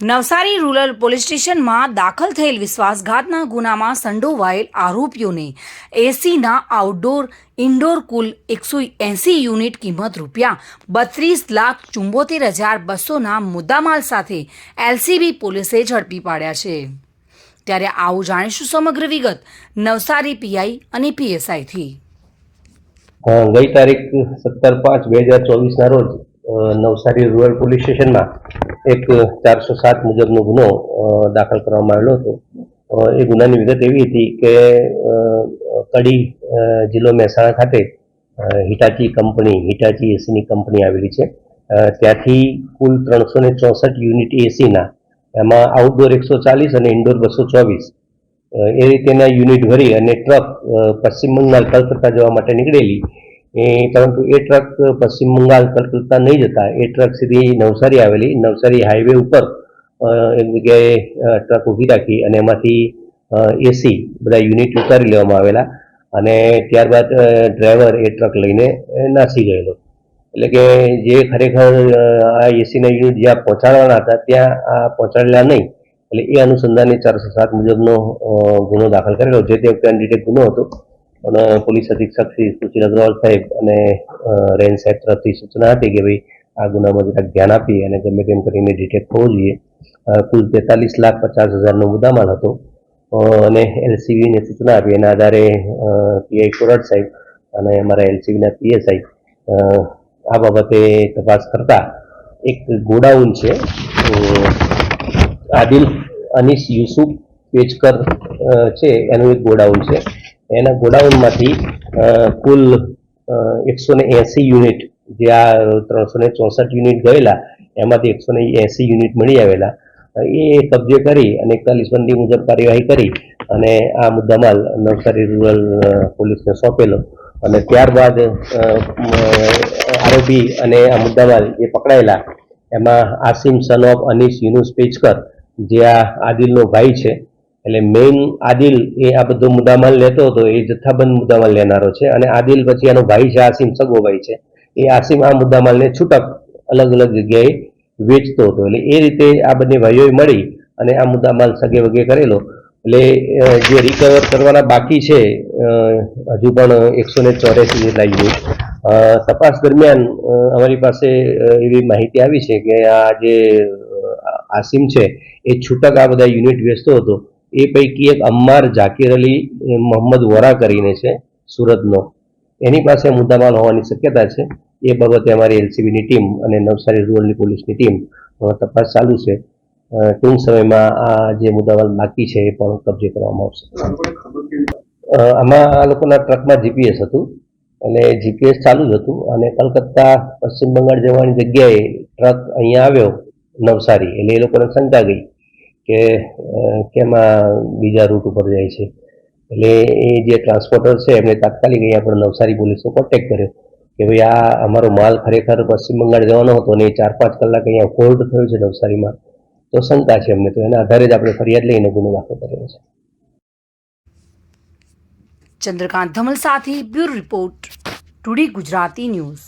Navsari rural police સ્ટેશનમાં દાખલ થયેલ વિશ્વાસઘાતના ગુનામાં સંડોવાયેલ આરોપીઓને એસીના આઉટડોર, ઇન્ડોર કુલ એકસો એંસી યુનિટ કિંમત રૂપિયા બત્રીસ લાખ ચુંબોતેર હજાર બસોના મુદ્દામાલ સાથે એલસીબી પોલીસે ઝડપી પાડ્યા છે. ત્યારે આવું જાણીશું સમગ્ર વિગત નવસારી પીઆઈ અને પીએસઆઈથી. ગઈ તારીખ સત્તર પાંચ બે હજાર ચોવીસના રોજ નવસારી રૂરલ પોલીસ સ્ટેશનમાં એક ચારસો સાત મુજબનો ગુનો દાખલ કરવામાં આવેલો હતો. એ ગુનાની વિગત એવી હતી કે કડી જિલ્લો મહેસાણા ખાતે હિટાચી કંપની, હિટાચી એસીની કંપની આવેલી છે. ત્યાંથી કુલ ત્રણસો ને ચોસઠ યુનિટ એસીના, એમાં આઉટડોર એકસો ચાલીસ અને ઇન્ડોર બસો ચોવીસ. એ રીતેના યુનિટ ભરી અને ટ્રક પશ્ચિમ બંગાળ કલકત્તા જવા માટે નીકળેલી એ પરંતુ એ ટ્રક પશ્ચિમ બંગાળ કલકત્તા નહીં જતા. એ ટ્રક સીધી નવસારી આવેલી. નવસારી હાઈવે ઉપર એક જગ્યાએ ટ્રક ઊભી રાખી અને એમાંથી એસી બધા યુનિટ ઉતારી લેવામાં આવેલા અને ત્યારબાદ ડ્રાઈવર એ ટ્રક લઈને નાસી ગયેલો. એટલે કે જે ખરેખર આ એસીના યુનિટ જ્યાં પહોંચાડવાના હતા, ત્યાં આ પહોંચાડેલા નહીં. એટલે એ અનુસંધાને ચારસો સાત મુજબનો ગુનો દાખલ કરેલો, જે તે વખતે ગુનો હતો. અને પોલીસ અધિક્ષક શ્રી સુશીલ અગ્રવાલ સાહેબ અને રેન્જ સાહેબ તરફથી સૂચના હતી કે ભાઈ, આ ગુનામાં જરાક ધ્યાન આપી અને ગમે તેમ કરીને ડિટેક્ટ થવો જોઈએ. કુલ તેતાલીસ લાખ પચાસ હજારનો મુદ્દામાલ હતો. અને એલસીબીને સૂચના આપી. એના આધારે પીઆઈ કોરટ સાહેબ અને અમારા એલસીબીના પીએસઆઈ આ બાબતે તપાસ કરતા એક ગોડાઉન છે આદિલ અનીસ યુસુફ પેચકર છે. એનું એક ગોડાઉન છે. એના ગોડાઉનમાંથી કુલ એકસો ને એંસી યુનિટ જે આ ત્રણસો ને ચોસઠ યુનિટ ગયેલા, એમાંથી એકસો ને એંસી યુનિટ મળી આવેલા. એ કબજે કરી અને કલિસબંધી મુજબ કાર્યવાહી કરી અને આ મુદ્દામાલ નવસારી રૂરલ પોલીસને સોંપેલો. અને ત્યારબાદ આરોપી અને આ મુદ્દામાલ જે પકડાયેલા, એમાં આસિમ સન ઓફ અનીસ યુનુસ પેચકર, જે આ આદિલનો ભાઈ છે એટલે મેઇન આદિલ એ આ બધો મુદ્દામાલ લેતો હતો, એ જથ્થાબંધ મુદ્દામાલ લેનારો છે. અને આદિલ પછી એનો ભાઈ છે, આસિમ સગો ભાઈ છે. એ આસિમ આ મુદ્દામાલને છૂટક અલગ અલગ જગ્યાએ વેચતો હતો. એટલે એ રીતે આ બંને ભાઈઓએ મળી અને આ મુદ્દામાલ સગે વગે કરેલો. એટલે જે રિકવર કરવાના બાકી છે હજુ પણ એકસો ને ચોર્યાસી જેટલા યુનિટ. તપાસ દરમિયાન અમારી પાસે એવી માહિતી આવી છે કે આ જે આસિમ છે, એ છૂટક આ બધા યુનિટ વેચતો હતો. એ પૈકી એક અમ્માર ઝાકીર અલી મોહમ્મદ વોરા કરીને છે, સુરતનો. એની પાસે મુદ્દામાલ હોવાની શક્યતા છે. એ બાબતે અમારી એલસીબીની ટીમ અને નવસારી રૂરલની પોલીસની ટીમ તપાસ ચાલુ છે. ટૂંક સમયમાં આ જે મુદ્દામાલ બાકી છે એ પણ કબજે કરવામાં આવશે. આમાં આ લોકોના ટ્રકમાં જીપીએસ હતું અને જીપીએસ ચાલુ જ હતું અને કલકત્તા, પશ્ચિમ બંગાળ જવાની જગ્યાએ ટ્રક અહીંયા આવ્યો નવસારી એટલે એ લોકોને શંકા ગઈ. કે કેમાં બીજા રૂટ ઉપર જાય છે. એટલે એ જે ટ્રાન્સપોર્ટર છે, એમને તાત્કાલિક અહીંયા પણ નવસારી પોલીસનો કોન્ટેક્ટ કર્યો કે ભાઈ આ અમારો માલ ખરેખર પશ્ચિમ બંગાળ જવાનો હતો અને એ ચાર પાંચ કલાક અહીંયા હોલ્ડ થયો છે નવસારીમાં. તો શંકા છે અમને, તો એના આધારે જ આપણે ફરિયાદ લઈને ગુનો દાખલ કર્યો છે. ચંદ્રકાંત ધમલ સાથે bureau report, today Gujarati news.